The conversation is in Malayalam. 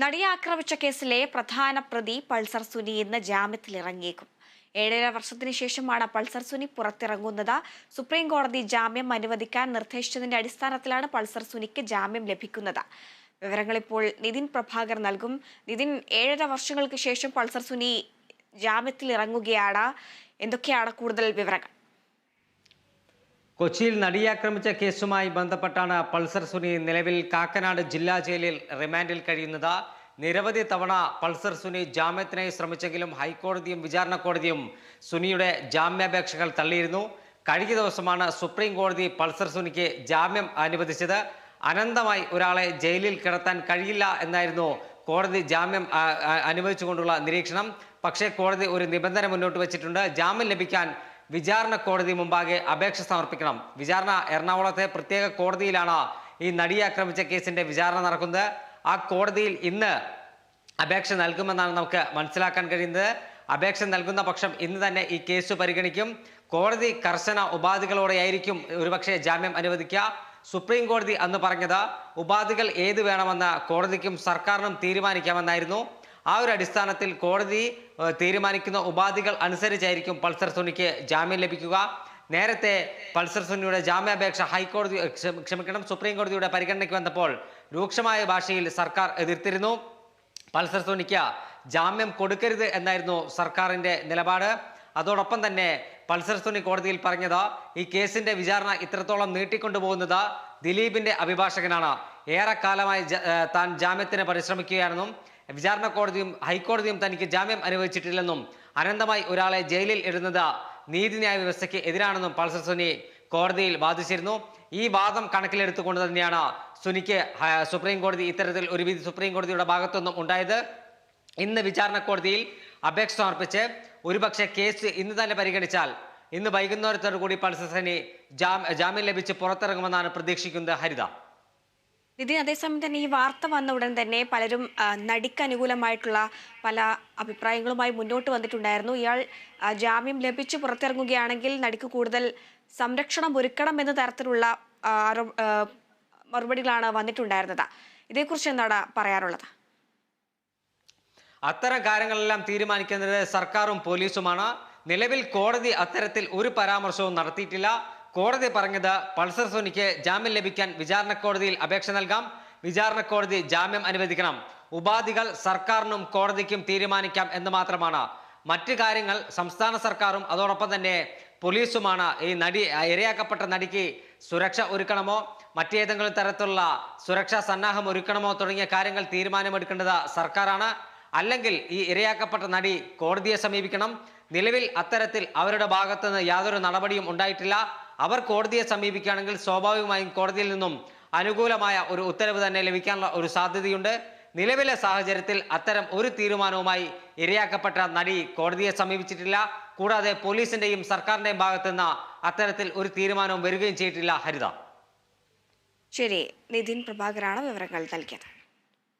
നടിയെ ആക്രമിച്ച കേസിലെ പ്രധാന പ്രതി പൾസർ സുനി ഇന്ന് ജാമ്യത്തിലിറങ്ങിയേക്കും ഏഴര വർഷത്തിന് ശേഷമാണ് പൾസർ സുനി പുറത്തിറങ്ങുന്നത്. സുപ്രീം കോടതി ജാമ്യം അനുവദിക്കാൻ നിർദ്ദേശിച്ചതിന്റെ അടിസ്ഥാനത്തിലാണ് പൾസർ സുനിക്ക് ജാമ്യം ലഭിക്കുന്നത്. വിവരങ്ങൾ ഇപ്പോൾ നിതിൻ പ്രഭാകർ നൽകും. നിതിൻ ഏഴര വർഷങ്ങൾക്ക് ശേഷം പൾസർ സുനി ജാമ്യത്തിൽ ഇറങ്ങുകയാണ്. എന്തൊക്കെയാണ് കൂടുതൽ വിവരങ്ങൾ? കൊച്ചിയിൽ നടിയാക്രമിച്ച കേസുമായി ബന്ധപ്പെട്ടാണ് പൾസർ സുനി നിലവിൽ കാക്കനാട് ജില്ലാ ജയിലിൽ റിമാൻഡിൽ കഴിയുന്നത്. നിരവധി തവണ പൾസർ സുനി ജാമ്യത്തിനായി ശ്രമിച്ചെങ്കിലും ഹൈക്കോടതിയും വിചാരണ കോടതിയും സുനിയുടെ ജാമ്യാപേക്ഷകൾ തള്ളിയിരുന്നു. കഴിഞ്ഞ ദിവസമാണ് സുപ്രീം കോടതി പൾസർ സുനിക്ക് ജാമ്യം അനുവദിച്ചത്. അനന്തമായി ഒരാളെ ജയിലിൽ കിടത്താൻ കഴിയില്ല എന്നായിരുന്നു കോടതി ജാമ്യം അനുവദിച്ചുകൊണ്ടുള്ള നിരീക്ഷണം. പക്ഷേ കോടതി ഒരു നിബന്ധന മുന്നോട്ട് വെച്ചിട്ടുണ്ട്. ജാമ്യം ലഭിക്കാൻ വിചാരണ കോടതി മുമ്പാകെ അപേക്ഷ സമർപ്പിക്കണം. വിചാരണ എറണാകുളത്തെ പ്രത്യേക കോടതിയിലാണ് ഈ നടിയെ ആക്രമിച്ച കേസിന്റെ വിചാരണ നടക്കുന്നത്. ആ കോടതിയിൽ ഇന്ന് അപേക്ഷ നൽകുമെന്നാണ് നമുക്ക് മനസ്സിലാക്കാൻ കഴിയുന്നത്. അപേക്ഷ നൽകുന്ന പക്ഷം ഇന്ന് തന്നെ ഈ കേസ് പരിഗണിക്കും. കോടതി കർശന ഉപാധികളോടെയായിരിക്കും ഒരുപക്ഷെ ജാമ്യം അനുവദിക്കുക. സുപ്രീം കോടതി അന്ന് പറഞ്ഞത് ഉപാധികൾ ഏത് വേണമെന്ന് കോടതിക്കും സർക്കാരിനും തീരുമാനിക്കാമെന്നായിരുന്നു. ആ ഒരു അടിസ്ഥാനത്തിൽ കോടതി തീരുമാനിക്കുന്ന ഉപാധികൾ അനുസരിച്ചായിരിക്കും പൾസർ സുനിക്ക് ജാമ്യം ലഭിക്കുക. നേരത്തെ പൾസർ സുനിയുടെ ജാമ്യാപേക്ഷ ഹൈക്കോടതി ക്ഷമിക്കണം സുപ്രീം കോടതിയുടെ പരിഗണനയ്ക്ക് വന്നപ്പോൾ രൂക്ഷമായ ഭാഷയിൽ സർക്കാർ എതിർത്തിരുന്നു. പൾസർ സുനിക്ക് ജാമ്യം കൊടുക്കരുത് എന്നായിരുന്നു സർക്കാരിന്റെ നിലപാട്. അതോടൊപ്പം തന്നെ പൾസർ സുനി കോടതിയിൽ പറഞ്ഞത് ഈ കേസിന്റെ വിചാരണ ഇത്രത്തോളം നീട്ടിക്കൊണ്ടുപോകുന്നത് ദിലീപിന്റെ അഭിഭാഷകനാണ്. ഏറെക്കാലമായി താൻ ജാമ്യത്തിന് പരിശ്രമിക്കുകയാണെന്നും വിചാരണ കോടതിയും ഹൈക്കോടതിയും തനിക്ക് ജാമ്യം അനുവദിച്ചിട്ടില്ലെന്നും അനന്തമായി ഒരാളെ ജയിലിൽ ഇടുന്നത് നീതിന്യായ വ്യവസ്ഥയ്ക്ക് എതിരാണെന്നും പൾസർ സുനി കോടതിയിൽ വാദിച്ചിരുന്നു. ഈ വാദം കണക്കിലെടുത്തുകൊണ്ട് തന്നെയാണ് സുനിക്ക് സുപ്രീം കോടതി ഇത്തരത്തിൽ ഒരു വിധി സുപ്രീം കോടതിയുടെ ഭാഗത്തുനിന്നും ഉണ്ടായത്. ഇന്ന് വിചാരണ കോടതിയിൽ അപേക്ഷ സമർപ്പിച്ച് ഒരുപക്ഷെ കേസ് ഇന്ന് തന്നെ പരിഗണിച്ചാൽ ഇന്ന് വൈകുന്നേരത്തോടു കൂടി പൾസർ സുനി ജാമ്യം ലഭിച്ച് പുറത്തിറങ്ങുമെന്നാണ് പ്രതീക്ഷിക്കുന്നത്. ഹരിത നിതിൻ അതേസമയം തന്നെ ഈ വാർത്ത വന്ന ഉടൻ തന്നെ പലരും നടിക്ക് അനുകൂലമായിട്ടുള്ള പല അഭിപ്രായങ്ങളുമായി മുന്നോട്ട് വന്നിട്ടുണ്ടായിരുന്നു. ഇയാൾ ജാമ്യം ലഭിച്ച് പുറത്തിറങ്ങുകയാണെങ്കിൽ നടിക്ക് കൂടുതൽ സംരക്ഷണം ഒരുക്കണം എന്ന തരത്തിലുള്ള മറുപടികളാണ് വന്നിട്ടുണ്ടായിരുന്നത്. ഇതേക്കുറിച്ച് എന്താണ് പറയാനുള്ളത്? അത്തരം കാര്യങ്ങളെല്ലാം തീരുമാനിക്കുന്നത് സർക്കാരും പോലീസുമാണ് നിലവിൽ കോടതി അത്തരത്തിൽ ഒരു പരാമർശവും നടത്തിയിട്ടില്ല. കോടതി പറഞ്ഞത് പൾസർ സോനിക്ക് ജാമ്യം ലഭിക്കാൻ വിചാരണ കോടതിയിൽ അപേക്ഷ നൽകാം. വിചാരണ കോടതി ജാമ്യം അനുവദിക്കണം. ഉപാധികൾ സർക്കാരിനും കോടതിക്കും തീരുമാനിക്കാം എന്ന് മാത്രമാണ്. മറ്റു കാര്യങ്ങൾ സംസ്ഥാന സർക്കാരും അതോടൊപ്പം തന്നെ പോലീസുമാണ് ഈ നടി ഇരയാക്കപ്പെട്ട നടിക്ക് സുരക്ഷ ഒരുക്കണമോ? മറ്റേതെങ്കിലും തരത്തിലുള്ള സുരക്ഷാ സന്നാഹം ഒരുക്കണമോ? തുടങ്ങിയ കാര്യങ്ങൾ തീരുമാനമെടുക്കേണ്ടത് സർക്കാരാണ്. അല്ലെങ്കിൽ ഈ ഇരയാക്കപ്പെട്ട നടി കോടതിയെ സമീപിക്കണം. നിലവിൽ അത്തരത്തിൽ അവരുടെ ഭാഗത്തുനിന്ന് യാതൊരു നടപടിയും ഉണ്ടായിട്ടില്ല. അവർ കോടതിയെ സമീപിക്കുകയാണെങ്കിൽ സ്വാഭാവികമായും കോടതിയിൽ നിന്നും അനുകൂലമായ ഒരു ഉത്തരവ് തന്നെ ലഭിക്കാനുള്ള ഒരു സാധ്യതയുണ്ട്. നിലവിലെ സാഹചര്യത്തിൽ അത്തരം ഒരു തീരുമാനവുമായി ഇരയാക്കപ്പെട്ട നടി കോടതിയെ സമീപിച്ചിട്ടില്ല. കൂടാതെ പോലീസിന്റെയും സർക്കാരിന്റെയും ഭാഗത്തുനിന്ന് അത്തരത്തിൽ ഒരു തീരുമാനവും വരികയും ചെയ്തിട്ടില്ല. ഹരിത. ശരി നിതിൻ പ്രഭാകരാണ് വിവരങ്ങൾ നൽകിയത്.